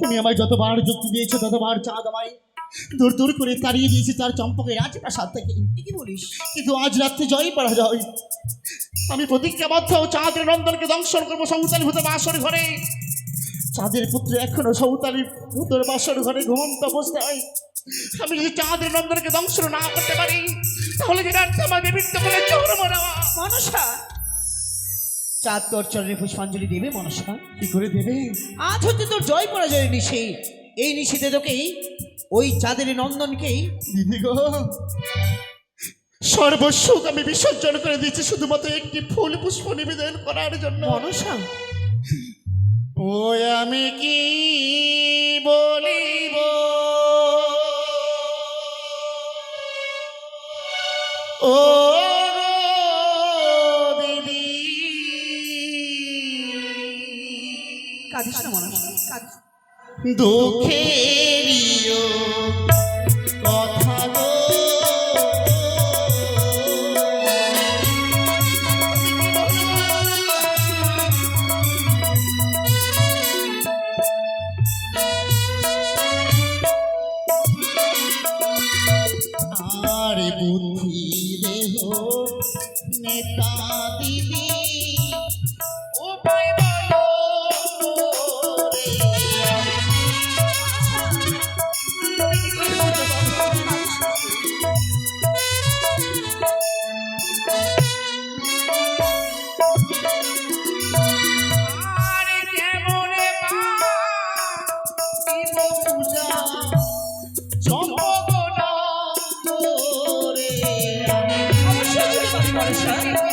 তুমি আমায় যতবার যুক্তি দিয়েছ ততবার চাঁদ আমায় দূর দূর করে তাড়িয়ে দিয়েছি তার চম্পকে রাজপ্রাসাদ থেকে। কি বলিস? কিন্তু আজ রাত্রে জয়ই পড়া যায় আমি প্রতিজ্ঞাবদ্ধ চাঁদের নন্দনকে দংশন করব সৌতালি ভূত বাসর ঘরে। চাঁদের পুত্র এখনও সৌতালি ভূতর বাসর ঘরে ঘুমন্ত অবস্থায়। আমি যদি চাঁদের নন্দনকে দংশন না করতে পারি তাহলে যেটা আমাকে মৃত্যু করে চোর মরা। চাঁদ তোর চরণে পুষ্পাঞ্জলি দেবে মনসা কি করে দেবে? আজ হতে তোর জয় পরাজয়ের নিশে। এই নিশিতে তোকেই ওই চাঁদের নন্দনকেই দিদি গো সর্বসুখ আমি বিসর্জন করে দিয়েছি শুধুমাত্র একটি ফুল পুষ্প নিবেদন করার জন্য। মনসা ও আমি কি বলিব কাঁদিস না না। দুঃখেরিও কথা আর বুদ্ধি দেহ নেতা অবশ্যই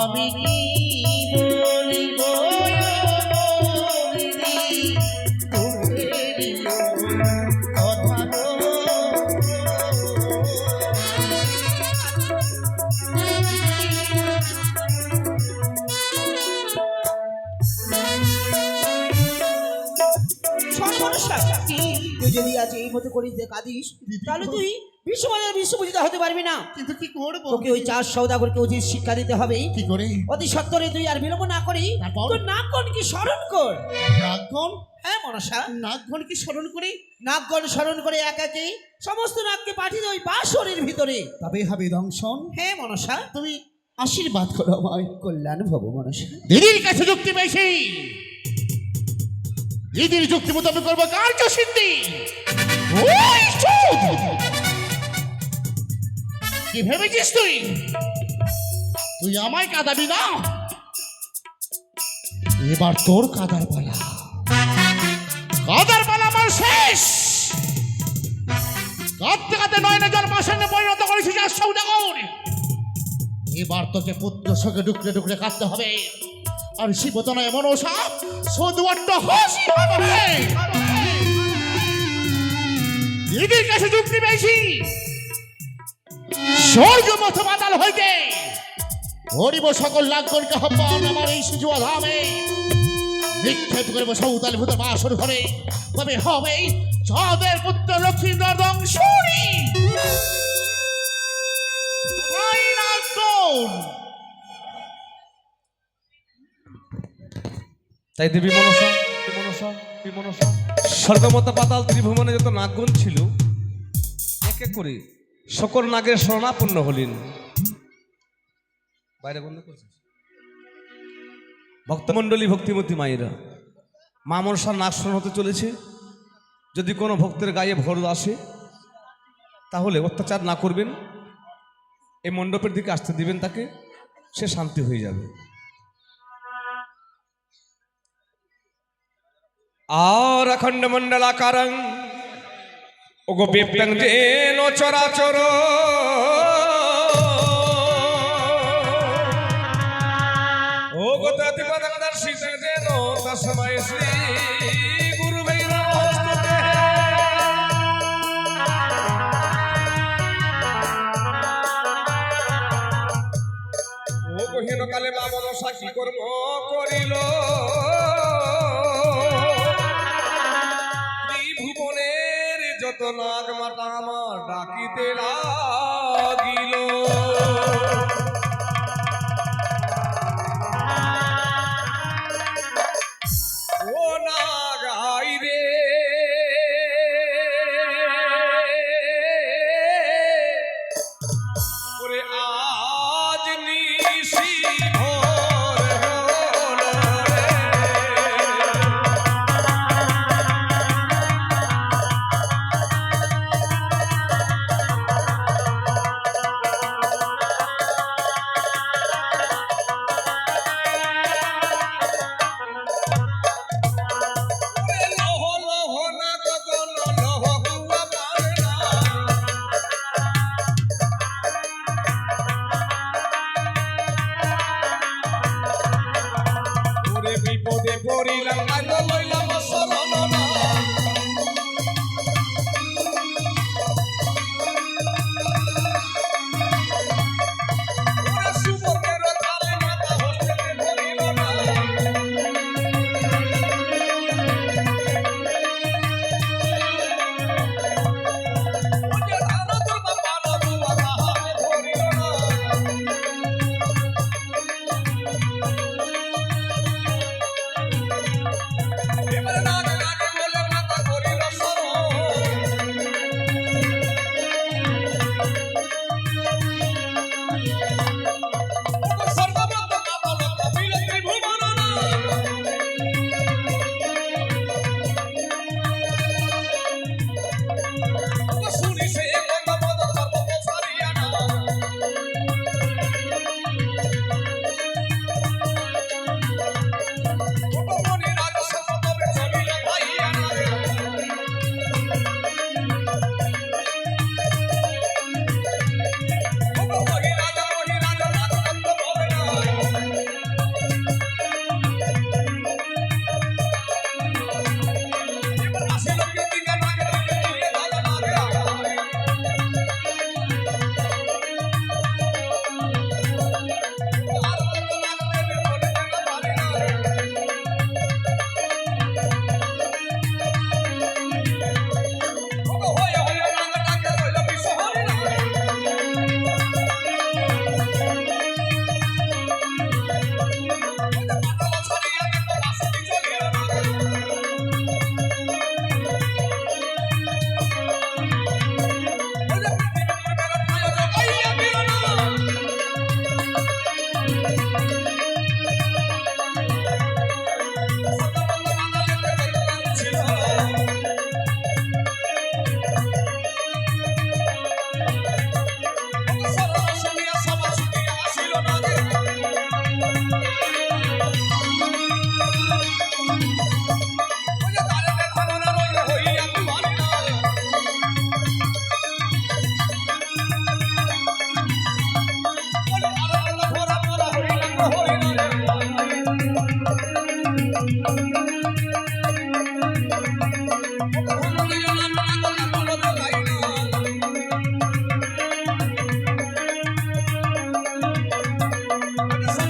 আমি কি বলিব? তুই যদি আজ এই মতো করিস যে কাঁদিস। তাহলে তুই বিশ্বমানের বিশ্বপূজিত হতে পারবি না। কিন্তু কি করব? তোকে ওই চাষ সৌদাগরকে উচিত শিক্ষা দিতে হবে। কি করে? অতি সত্তরে তুই আর বিলম্ব না করি। তারপর? তোর নাগগণ কি স্মরণ কর? নাগগণ? হ্যাঁ মনসা। নাগগণ কি স্মরণ করে? নাগগণ স্মরণ করে একাকে সমস্ত নাগকে পাঠিয়ে ওই বাসরের ভিতরে। তবে হবে দংশন। হ্যাঁ মনসা। তুমি আশীর্বাদ করো আমায়। কল্যাণ ভব মনসা। দিদির কাছে যুক্তি পেয়েছি। দিদির যুক্তি মোতাবেক করব কার্য সিদ্ধি ওই! কি ভেবেছিস তুই? তুই আমায় কাঁদাবি না? এবার তোর কাদার পালা। কাদার পালা আমার শেষ! কাঁদতে কাঁদতে নয়নে জল পাশানে পরিণত করেছিস আর সৌদাগর এবার তোকে পুত্র শোকে ডুকরে ডুকরে কাঁদতে হবে। আর শিবতনা এমন সাপ সদুয়াট্ট হাসি হবে দিদির কাছে যুক্তি পেয়েছি। স্বর্গ মত বাতাল হইতে হরিব সকল লাগ্যনকে আহ্বান আমার এই সুজুয়া ধামে। নিক্ষেপ করব সৌতাল ভূতের বাসর ঘরে। তবে হবে চাঁদের পুত্র লক্ষ্মীন্দর দংশনী তাই দেবী মনসা মনসা মনসা। স্বর্গমতা পাতাল ত্রিভুবনে যত নাগগুণ ছিল, এক এক করে সকল নাগের শরণাপন্ন হলেন। বাইরে বন্ধ করছিস ভক্তমণ্ডলী, ভক্তিমতী মায়েরা, মা মনসার নাগ শরণ হতে চলেছে। যদি কোনো ভক্তের গায়ে ভর আসে, তাহলে অত্যাচার না করবেন। এই মণ্ডপের দিকে আসতে দিবেন তাকে, সে শান্তি হয়ে যাবে। আর অখণ্ড মণ্ডলাকারং ওগো বিপ্লং যেন চরাচর। ও গো ততি পদং দর্শিত যেন তসময় শ্রী গুরু নমস্তুতে ও গহীন কালে বামন সাক্ষী কর্ম করিল। ডাকিতে লাগিল বিপদে পড়িলাম লইলাম না